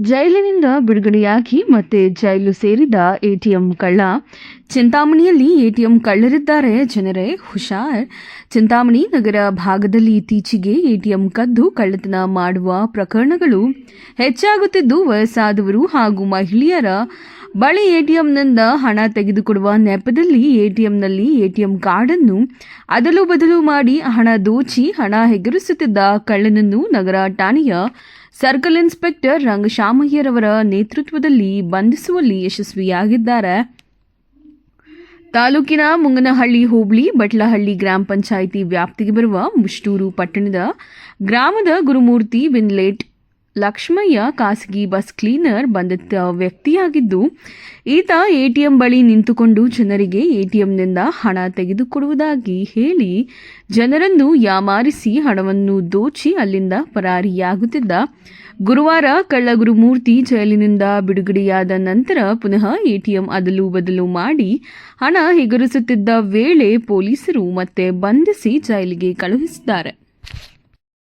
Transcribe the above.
ಜೈಲಿನಿಂದ ಬಿಡುಗಡೆಯಾಗಿ ಮತ್ತೆ ಜೈಲು ಸೇರಿದ ಎಟಿಎಂ ಕಳ್ಳ. ಚಿಂತಾಮಣಿಯಲ್ಲಿ ಎಟಿಎಂ ಕಳ್ಳರಿದ್ದಾರೆ ಜನರೇ ಹುಷಾರ್. ಚಿಂತಾಮಣಿ ನಗರ ಭಾಗದಲ್ಲಿ ಇತ್ತೀಚೆಗೆ ಎಟಿಎಂ ಕದ್ದು ಕಳ್ಳತನ ಮಾಡುವ ಪ್ರಕರಣಗಳು ಹೆಚ್ಚಾಗುತ್ತಿದ್ದು ವಯಸ್ಸಾದವರು ಹಾಗೂ ಮಹಿಳೆಯರ ಬಳಿ ಎಟಿಎಂನಿಂದ ಹಣ ತೆಗೆದುಕೊಡುವ ನೆಪದಲ್ಲಿ ಎಟಿಎಂನಲ್ಲಿ ಎಟಿಎಂ ಕಾರ್ಡನ್ನು ಅದಲು ಬದಲು ಮಾಡಿ ಹಣ ದೋಚಿ ಹಣ ಹೆಗರಿಸುತ್ತಿದ್ದ ಕಳ್ಳನನ್ನು ನಗರ ಠಾಣೆಯ ಸರ್ಕಲ್ ಇನ್ಸ್ಪೆಕ್ಟರ್ ರಂಗಶಾಮಯ್ಯರವರ ನೇತೃತ್ವದಲ್ಲಿ ಬಂಧಿಸುವಲ್ಲಿ ಯಶಸ್ವಿಯಾಗಿದ್ದಾರೆ. ತಾಲೂಕಿನ ಮುಂಗನಹಳ್ಳಿ ಹೋಬಳಿ ಬಟ್ಲಹಳ್ಳಿ ಗ್ರಾಮ ಪಂಚಾಯಿತಿ ವ್ಯಾಪ್ತಿಗೆ ಬರುವ ಮುಷ್ಟೂರು ಪಟ್ಟಣದ ಗ್ರಾಮದ ಗುರುಮೂರ್ತಿ ವಿನ್ಲೇಟ್ ಲಕ್ಷ್ಮಯ್ಯ ಖಾಸಗಿ ಬಸ್ ಕ್ಲೀನರ್ ಬಂಧಿತ ವ್ಯಕ್ತಿಯಾಗಿದ್ದು, ಈತ ಎಟಿಎಂ ಬಳಿ ನಿಂತುಕೊಂಡು ಜನರಿಗೆ ಎಟಿಎಂನಿಂದ ಹಣ ತೆಗೆದುಕೊಡುವುದಾಗಿ ಹೇಳಿ, ಜನರನ್ನು ಯಾಮಾರಿಸಿ ಹಣವನ್ನು ದೋಚಿ ಅಲ್ಲಿಂದ ಪರಾರಿಯಾಗುತ್ತಿದ್ದ ಗುರುವಾರ ಕಳ್ಳಗುರುಮೂರ್ತಿ ಜೈಲಿನಿಂದ ಬಿಡುಗಡೆಯಾದ ನಂತರ ಪುನಃ ಎಟಿಎಂ ಅದಲು ಬದಲು ಮಾಡಿ ಹಣ ಹೆಗರಿಸುತ್ತಿದ್ದ ವೇಳೆ ಪೊಲೀಸರು ಮತ್ತೆ ಬಂಧಿಸಿ ಜೈಲಿಗೆ ಕಳುಹಿಸಿದ್ದಾರೆ.